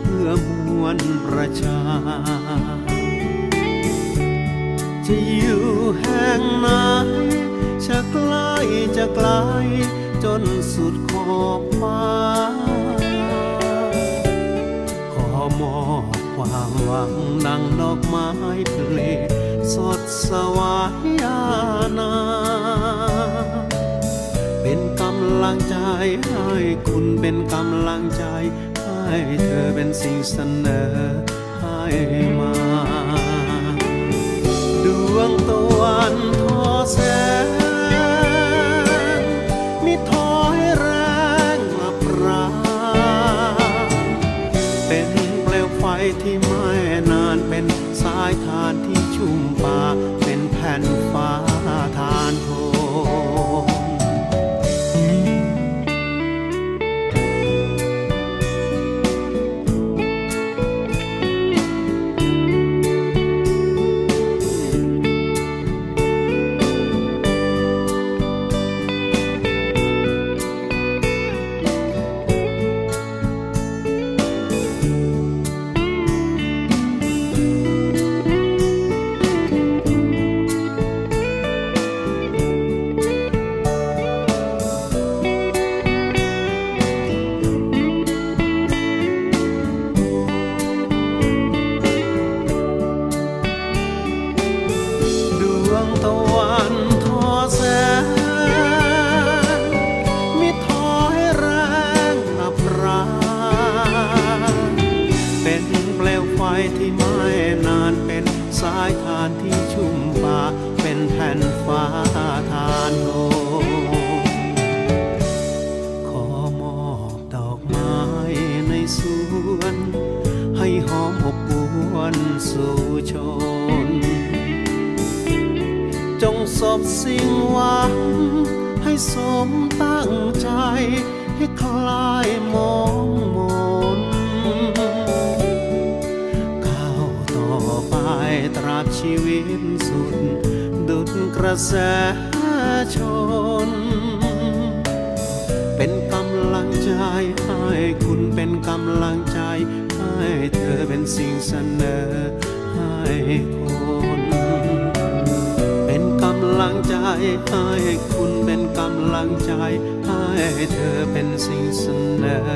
เพื่อมวลประชา จะอยู่แห่งไหนจะใกล้จะไกลจนสุดขอบฟ้า ขอมอบความหวังนังดอกไม้เพลสดสวายานา เป็นกำลังใจให้คุณเป็นกำลังใจ เธอเป็นสิ่งเสนอให้มา ดวงตะวันทอแสงมิทอให้แรงมาปรางเป็นเปลวไฟที่ไม่นานเป็นสายทานที่ชุ่มป่าเป็นแผ่นฟ้า ที่ไม่นานเป็นสายทานที่ชุ่มป่าเป็นแผ่นฟ้าทานโลขอมอบดอกไม้ในสวน ให้หอมอบอวนสู่ชน จงสบสิ่งหวังให้สมตั้ง ระแสชน เป็นกำลังใจให้คุณเป็นกำลังใจ ให้เธอเป็นสิ่งเสนอให้คนเป็นกำลังใจให้คุณเป็นกำลังใจ ให้เธอเป็นสิ่งเสนอ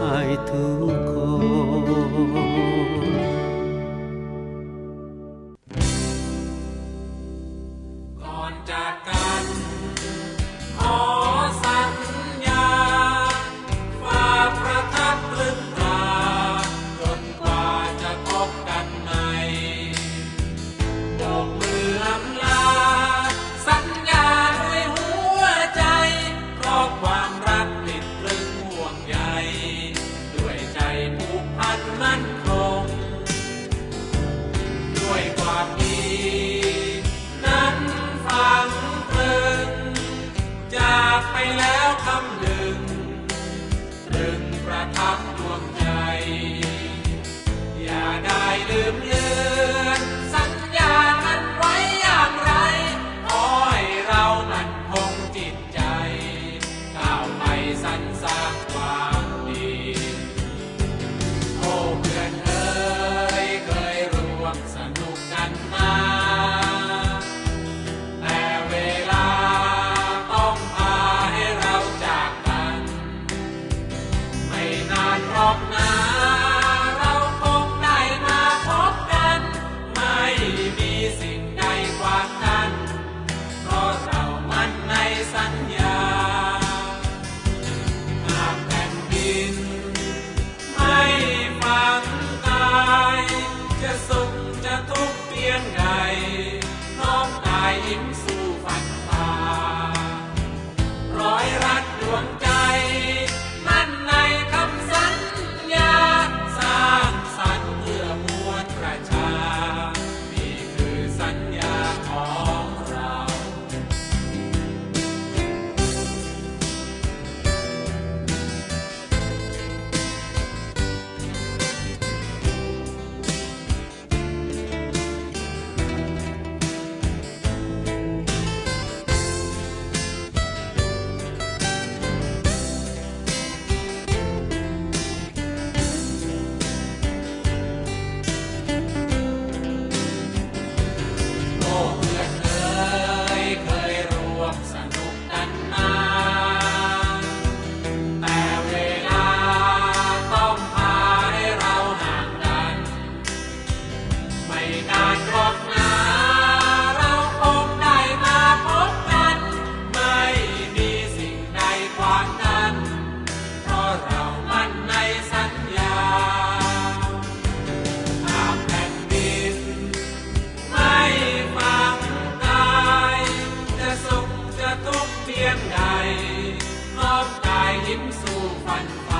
ให้ทุกคน อย่าได้ลืมเลื tiếng đài, khớp tài nhím dù phần phần.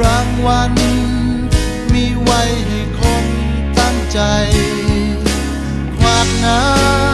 รางวัล มีไว้ให้คนตั้งใจ ควากน้ำ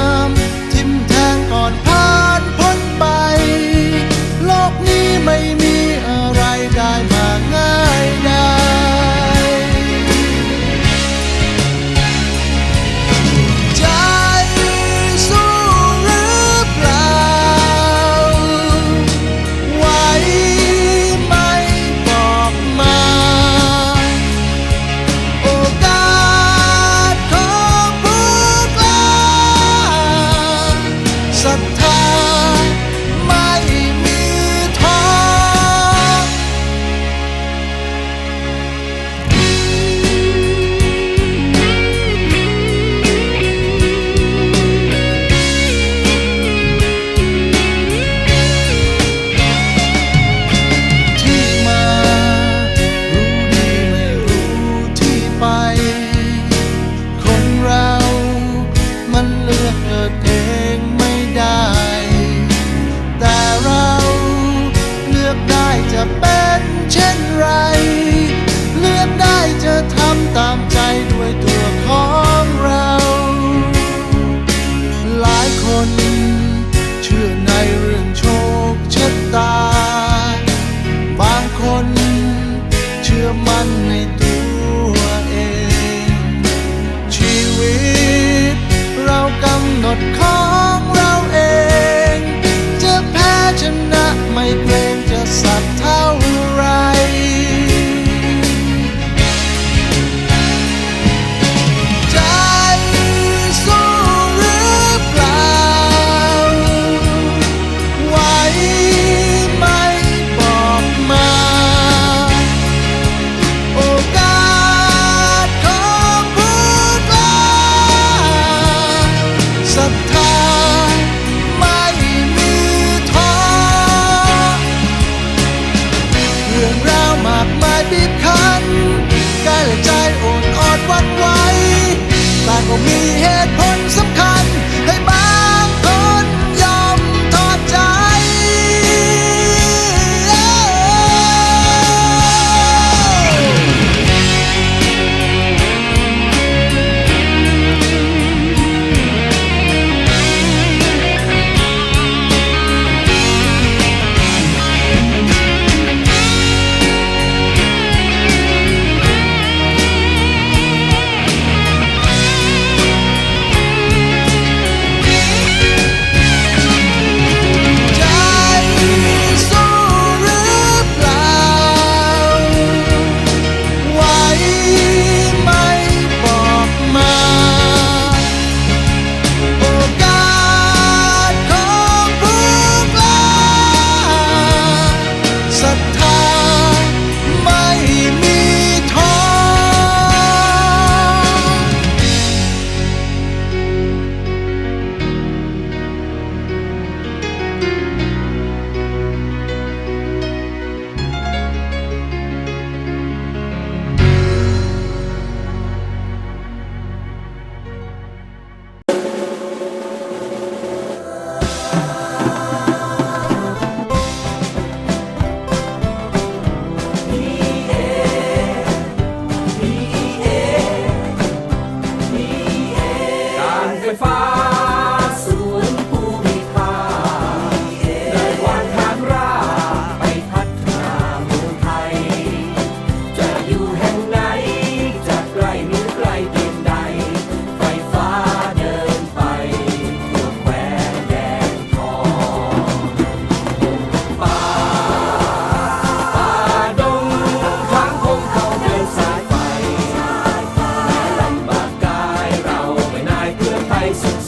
license.